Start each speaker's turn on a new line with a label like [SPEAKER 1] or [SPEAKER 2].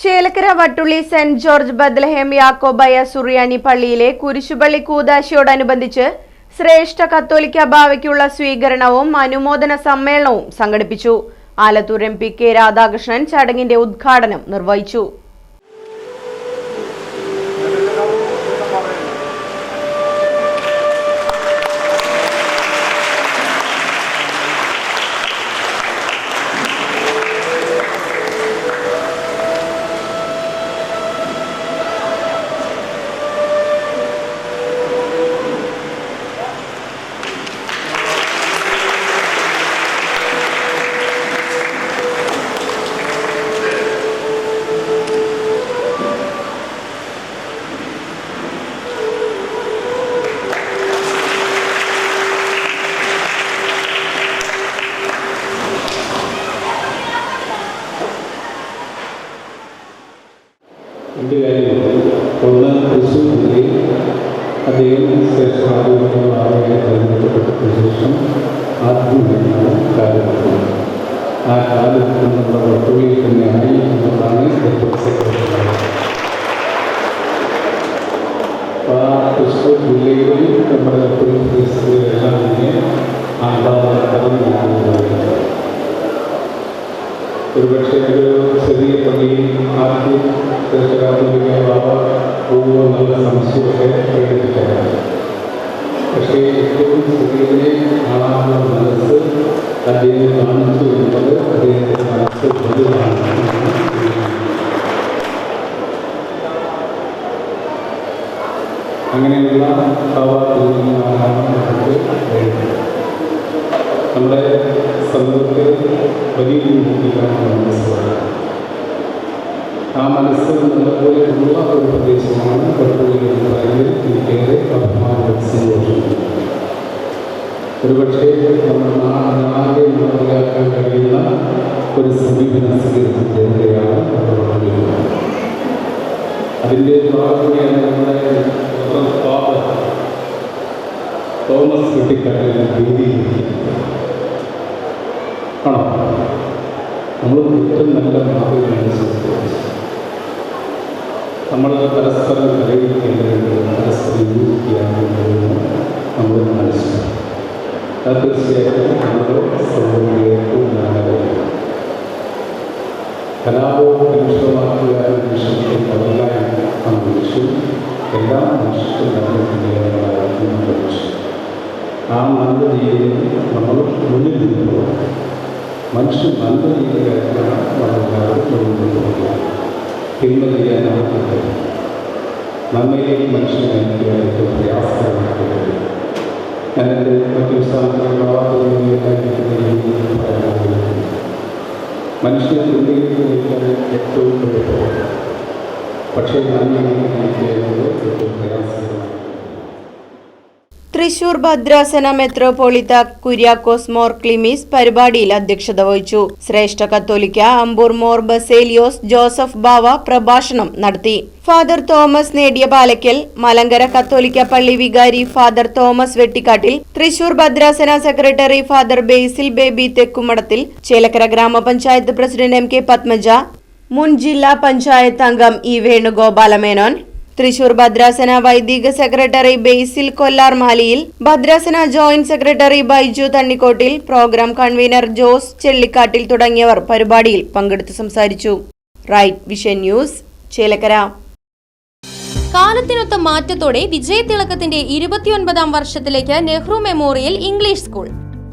[SPEAKER 1] Chelakkara Vattulli saint George Bethlehem Yakobaya Suriyani പള്ളിയിലെ കുരിശുപള്ളി കൂതാശയോടനുബന്ധിച്ച് ശ്രേഷ്ഠ കത്തോലിക്ക ഭാവയ്ക്കുള്ള സ്വീകരണവും അനുമോദന സമ്മേളനവും സംഘടിപ്പിച്ചു. Alathur M P K Radhakrishnan ചടങ്ങിന്റെ ഉദ്ഘാടനം നിർവഹിച്ചു.
[SPEAKER 2] രണ്ട് കാര്യങ്ങളുണ്ട് ഒന്ന് തൃശ്ശൂർ ജില്ലയിൽ അദ്ദേഹം ശ്രേഷ്ഠാധിപത്യമാവുകയെ തെരഞ്ഞെടുക്കപ്പെട്ട ശേഷം ആദ്യമായിട്ടാണ് കാലഘട്ടം ആ കാലഘട്ടം നമ്മുടെ വട്ടുകയിൽ തന്നെ ആയി എന്നതാണ് ഏറ്റവും സെക്രട്ടറി അപ്പോൾ ആ തൃശ്ശൂർ ജില്ലയിലും ആദ്യം തീർച്ചയായിട്ടും ബാബ പോകുമോ എന്നുള്ള സംശയമൊക്കെ പ്രകടിപ്പിക്കാം പക്ഷേ ഏറ്റവും ചെറിയതിനെ കാണാനുള്ള മനസ്സ് അദ്ദേഹം കാണിച്ചു എന്നത് അദ്ദേഹത്തിന്റെ മനസ്സ് വലുതാണ് അങ്ങനെയുള്ള ഭാവാത്മകമാണ് നമുക്ക് നമ്മുടെ സമൂഹത്തിൽ വലിയ രീതിയിലാണ് മനസ്സുള്ളത് ആ മനസ്സ് നമ്മളെപ്പോലെയുള്ള ഒരു പ്രദേശമാണ് എന്ന് പറയുന്നത്. എനിക്കേറെ അഭിമാനം സന്തോഷമുണ്ട് ഒരുപക്ഷേ നമ്മുടെ നാടിനാകെ മനസ്സിലാക്കാൻ കഴിയുന്ന ഒരു സമീപനം സ്വീകരിച്ചിട്ടാണ് അതിന്റെ ഭാഗമായാണ് നമ്മുടെ തോമസ് വെട്ടിക്കാട്ടിൽ വേദിയിരിക്കുന്നത് ആണോ? നമ്മൾ ഏറ്റവും നല്ല മാതൃകയാണ്. നമ്മൾ പരസ്പരം കലയിക്കേണ്ടതുണ്ട് പരസ്പരം യോജിക്കുകയാണെന്ന് നമ്മൾ മനസ്സിലാക്കും അത് തീർച്ചയായിട്ടും നമ്മുടെ സമൂഹത്തിലെ ഏറ്റവും നല്ല കാര്യമാണ് കലാപവും കലുഷിതമാക്കുക എന്ന വിഷയത്തിൽ നാം വിളിച്ചു. എല്ലാ മനുഷ്യർക്കും നല്ല നിയമങ്ങളായിരുന്നു പഠിച്ചു ആ നല്ല രീതിയിൽ നമ്മൾ മുന്നിൽ നിൽക്കുക മനുഷ്യൻ നല്ല രീതിയിലായിട്ടാണ് നമ്മളെല്ലാവരും മുന്നിൽ പോകുക തിന്മ ചെയ്യാൻ നമുക്ക് കഴിയും നന്മയിലേക്ക് മനുഷ്യനെ നയിക്കുക ഏറ്റവും പ്രയാസകരമായിട്ട് കഴിയും ഞാൻ എന്റെ മറ്റു സ്ഥാനങ്ങളിൽ മനുഷ്യനെ ഉള്ളിലേക്ക് ഏറ്റവും പക്ഷേ നന്മയിലേക്ക് എനിക്ക് ഏറ്റവും പ്രയാസകരമാണ്.
[SPEAKER 1] തൃശൂർ ഭദ്രാസന മെത്രോപൊളിത്ത കുര്യാക്കോസ് മോർ ക്ലിമീസ് പരിപാടിയിൽ അധ്യക്ഷത വഹിച്ചു. ശ്രേഷ്ഠ കത്തോലിക്ക അമ്പൂർ മോർ ബസേലിയോസ് ജോസഫ് ബാവ പ്രഭാഷണം നടത്തി. ഫാദർ തോമസ് നേടിയ പാലയ്ക്കൽ മലങ്കര കത്തോലിക്ക പള്ളി വികാരി ഫാദർ തോമസ് വെട്ടിക്കാട്ടിൽ തൃശൂർ ഭദ്രാസന secretary father Basil Baby Thekkumadathil Chelakkara ഗ്രാമപഞ്ചായത്ത് പ്രസിഡന്റ് എം കെ പത്മജ മുൻ ജില്ലാ പഞ്ചായത്ത് അംഗം ഇ വേണുഗോപാല മേനോൻ തൃശൂർ ഭദ്രാസന വൈദിക സെക്രട്ടറി ബേസിൽ കൊല്ലാർ മാലിയിൽ ഭദ്രാസന joint secretary Baiju Thannikottil program convener Jose Chellikattil തുടങ്ങിയവർ പരിപാടിയിൽ പങ്കെടുത്ത് സംസാരിച്ചു. Right vision news Chelakkara.
[SPEAKER 3] കാലത്തിനൊത്ത മാറ്റത്തോടെ വിജയതിളക്കത്തിന്റെ ഇരുപത്തിയൊൻപതാം വർഷത്തിലേക്ക് നെഹ്റു മെമ്മോറിയൽ ഇംഗ്ലീഷ് സ്കൂൾ.